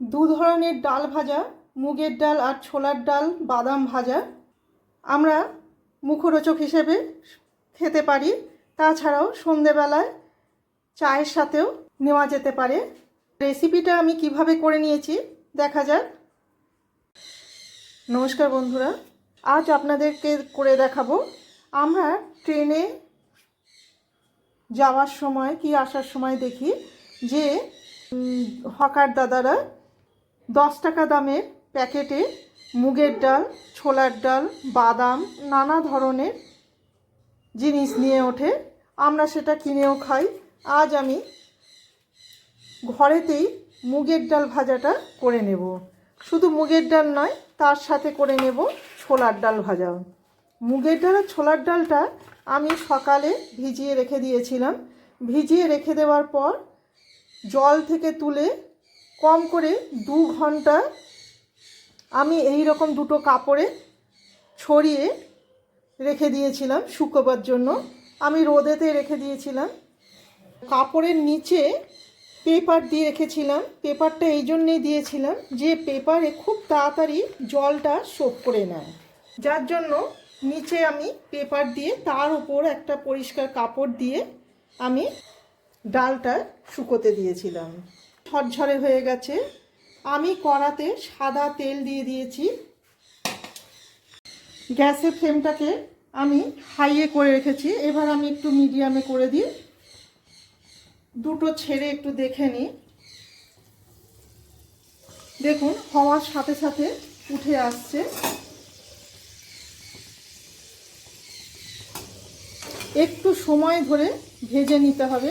দু ধরনের ডাল ভাজা, মুগের ডাল আর ছোলার ডাল বাদাম ভাজা। আমরা মুখরোচক হিসেবে খেতে পারি, তাছাড়াও সন্ধেবেলায় চায়ের সাথেও নেওয়া যেতে পারে। রেসিপিটা আমি কীভাবে করে নিয়েছি, দেখা যাক। নমস্কার বন্ধুরা, আজ আপনাদেরকে করে দেখাবো, আমরা ট্রেনে যাওয়ার সময় কি আসার সময় দেখি যে হকার দাদারা দশ টাকা দামের প্যাকেটে মুগের ডাল, ছোলার ডাল, বাদাম, নানা ধরনের জিনিস নিয়ে ওঠে। আমরা সেটা কিনেও খাই। আজ আমি ঘরেতেই মুগের ডাল ভাজাটা করে নেব। শুধু মুগের ডাল নয়, তার সাথে করে নেব ছোলার ডাল ভাজা। মুগের ডাল ছোলার ডালটা আমি সকালে ভিজিয়ে রেখে দিয়েছিলাম। ভিজিয়ে রেখে দেওয়ার পর জল থেকে তুলে কম করে দু ঘণ্টা আমি এই রকম দুটো কাপড়ে ছড়িয়ে রেখে দিয়েছিলাম শুকোবার জন্য। আমি রোদেতে রেখে দিয়েছিলাম। কাপড়ের নিচে পেপার দিয়ে রেখেছিলাম। পেপারটা এই জন্যেই দিয়েছিলাম যে পেপারে খুব তাড়াতাড়ি জলটা সোপ করে নেয়। যার জন্য নিচে আমি পেপার দিয়ে তার উপর একটা পরিষ্কার কাপড় দিয়ে আমি ডালটা শুকোতে দিয়েছিলাম। ঝরঝরে হয়ে গেছে। আমি কড়াতে সাদা তেল দিয়ে দিয়েছি। গ্যাসের ফ্লেমটাকে আমি হাইয়ে করে রেখেছি। এবার আমি একটু মিডিয়ামে করে দিই। দুটো ছেড়ে একটু দেখে নিই। দেখুন, হওয়ার সাথে সাথে উঠে আসছে। একটু সময় ধরে ভেজে নিতে হবে।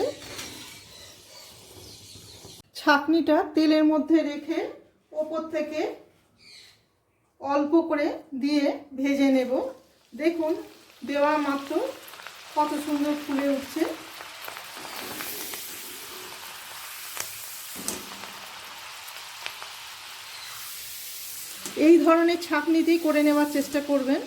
ছাকনিটা তেলের মধ্যে রেখে ওপর থেকে অল্প করে দিয়ে ভেজে নেব। দেখুন, দেওয়া মাত্র কত সুন্দর ফুলে উঠছে। এই ধরনের ছাকনিতেই করে নেওয়ার চেষ্টা করবেন।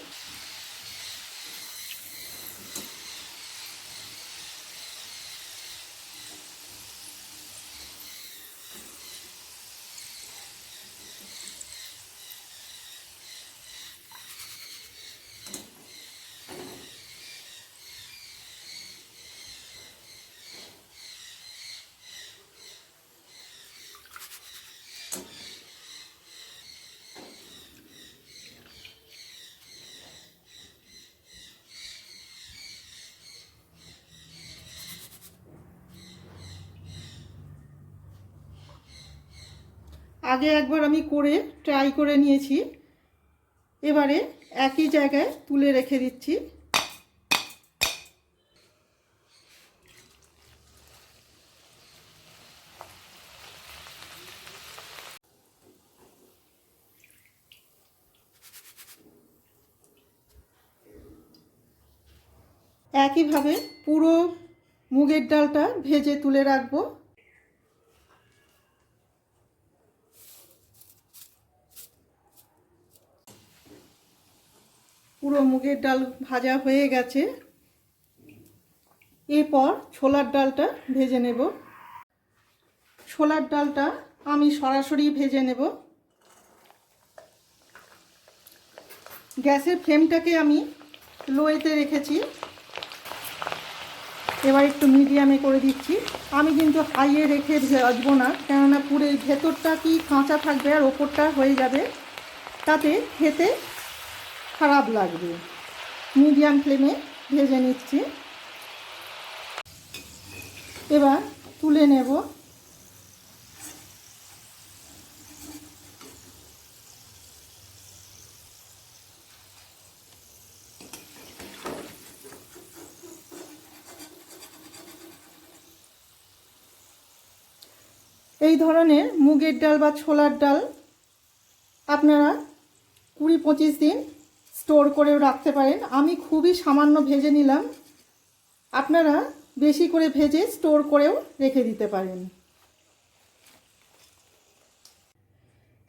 আগে একবার আমি করে ট্রাই করে নিয়েছি। এবারে একই জায়গায় তুলে রেখে দিচ্ছি। একইভাবে পুরো মুগের ডালটা ভেজে তুলে রাখব। পুরো মুগের ডাল ভাজা হয়ে গেছে। এরপর ছোলার ডালটা ভেজে নেব। ছোলার ডালটা আমি সরাসরি ভেজে নেব। গ্যাসের ফ্লেমটাকে আমি লোয়েতে রেখেছি। এবার একটু মিডিয়ামে করে দিচ্ছি। আমি কিন্তু হাইয়ে রেখে ভাজবো না, কেননা পুরো ভেতরটা কি কাঁচা থাকবে আর ওপরটা হয়ে যাবে। তাতে খেতে খারাপ লাগবে। মিডিয়াম ফ্লেমে ভেজে নিচ্ছি। এবার তুলে নেব। এই ধরনের মুগের ডাল বা ছোলার ডাল আপনারা কুড়ি পঁচিশ দিন স্টোর করেও রাখতে পারেন। আমি খুবই সামান্য ভেজে নিলাম। আপনারা বেশি করে ভেজে স্টোর করেও রেখে দিতে পারেন।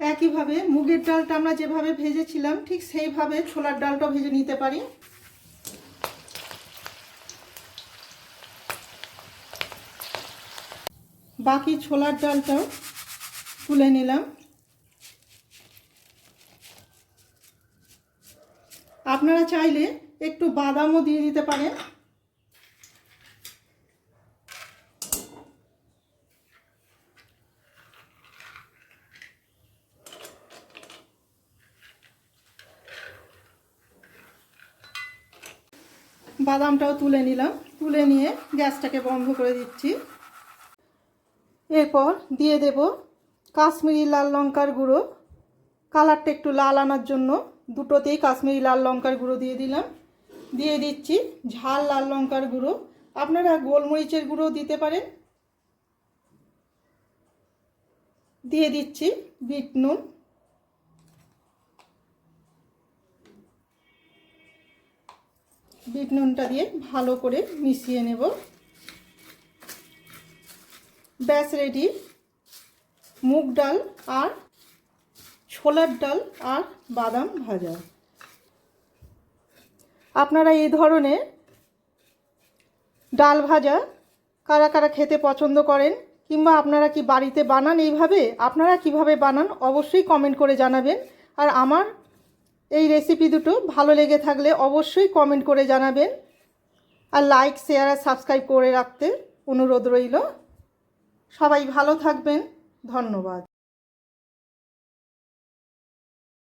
একইভাবে মুগের ডালটা আমরা যেভাবে ভেজেছিলাম, ঠিক সেইভাবে ছোলার ডালটাও ভেজে নিতে পারি। বাকি ছোলার ডালটাও তুলে নিলাম। আপনারা চাইলে একটু বাদামও দিয়ে দিতে পারেন। বাদামটাও তুলে নিলাম। তুলে নিয়ে গ্যাসটাকে বন্ধ করে দিচ্ছি। এরপর দিয়ে দেব কাশ্মীরি লাল লঙ্কার গুঁড়ো। কালারটা একটু লাল আনার জন্য। দুটোতেই কাশ্মীরি লাল লঙ্কার গুঁড়ো দিয়ে দিলাম। দিয়ে দিচ্ছি ঝাল লাল লঙ্কার গুঁড়ো। আপনারা গোলমরিচের গুঁড়ো দিতে পারেন। দিয়ে দিচ্ছি বিট নুন। বিট নুনটা দিয়ে ভালো করে মিশিয়ে নেব। ব্যাস, রেডি। মুগ ডাল আর ছোলার ডাল আর বাদাম ভাজা। আপনারা এই ধরনের ডাল ভাজা কারা কারা খেতে পছন্দ করেন কিংবা আপনারা কি বাড়িতে বানান এইভাবে? আপনারা কীভাবে বানান অবশ্যই কমেন্ট করে জানাবেন। আর আমার এই রেসিপি দুটো ভালো লেগে থাকলে অবশ্যই কমেন্ট করে জানাবেন। আর লাইক শেয়ার আর সাবস্ক্রাইব করে রাখতে অনুরোধ রইল। সবাই ভালো থাকবেন। ধন্যবাদ।